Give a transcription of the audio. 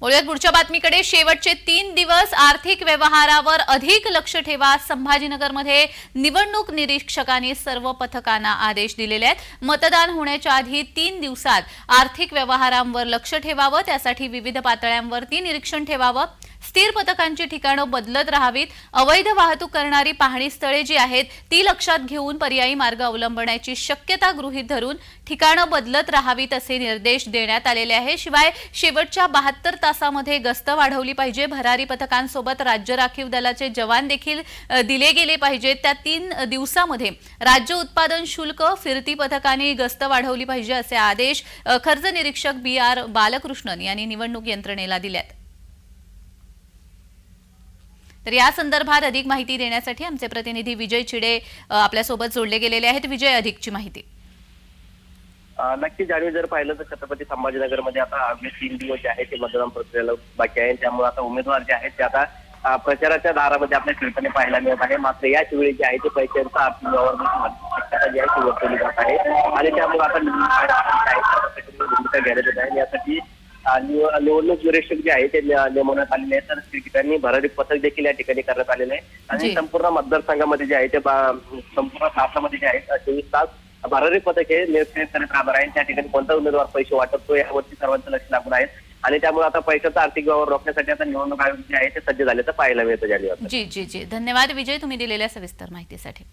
बोलूयात पुढच्या बातमीकडे. शेवटचे तीन दिवस आर्थिक व्यवहारावर अधिक लक्ष ठेवा. संभाजीनगरमध्ये निवडणूक निरीक्षकांनी सर्व पथकांना आदेश दिलेले आहेत. मतदान होण्याच्या आधी तीन दिवसात आर्थिक व्यवहारांवर लक्ष ठेवावं. त्यासाठी विविध पातळ्यांवरती निरीक्षण ठेवावं. स्थिर पथकांची ठिकाणं बदलत राहावीत. अवैध वाहतूक करणारी पाहणी स्थळे जी आहेत ती लक्षात घेऊन पर्यायी मार्ग अवलंबण्याची शक्यता गृहीत धरून ठिकाणं बदलत राहावीत असे निर्देश देण्यात आलेले आहे शिवाय शेवटच्या बहात्तर तासामध्ये गस्त वाढवली पाहिजे. भरारी पथकांसोबत राज्य राखीव दलाचे जवान देखील दिले गेले पाहिजेत. त्या तीन दिवसामध्ये राज्य उत्पादन शुल्क फिरती पथकाने गस्त वाढवली पाहिजे असे आदेश खर्च निरीक्षक बी आर बालकृष्णन यांनी निवडणूक यंत्रणेला दिल्यात. तर या संदर्भात अधिक माहिती देण्यासाठी आमचे प्रतिनिधी विजय चिडे आपल्यासोबत जोडले गेलेले आहेत. विजय अधिकची माहिती. नक्की जाणीव जर पाहिलं तर छत्रपती संभाजीनगरमध्ये आता अवघे तीन दिवस जे आहे ते मतदान प्रक्रियेला बाकी आहे. त्यामुळे आता उमेदवार जे आहेत ते आता प्रचाराच्या दारामध्ये आपल्या फिरताना पाहायला मिळत आहे. मात्र याच वेळी जे आहे ते पैशांचा आर्थिक व्यवहार जी आहे ती वर्तवली जात आहे. आणि त्यामुळे आता निवडणूक आहे भूमिका घेण्यात येत आहे. यासाठी निवडणूक निरीक्षक जे आहे ते नेमवण्यात आलेले आहेत. तर ठिकाणी भरारी पथक देखील या ठिकाणी करण्यात आलेलं आहे. आणि. संपूर्ण मतदारसंघामध्ये जे आहे ते संपूर्ण तासामध्ये जे आहे चोवीस तास भरारी पथक हे निरीक्षण करत राहणार आहे त्या ठिकाणी कोणता उमेदवार पैसे वाटतो यावरती सर्वांचं लक्ष लागून आहे. आणि त्यामुळे आता पैशाचा आर्थिक व्यवहार रोखण्यासाठी आता निवडणूक आयोग जे आहे ते सज्ज झाल्याचं पाहायला मिळतं जानेवारी जी जी जी. धन्यवाद. विजय तुम्ही दिलेल्या सविस्तर माहितीसाठी.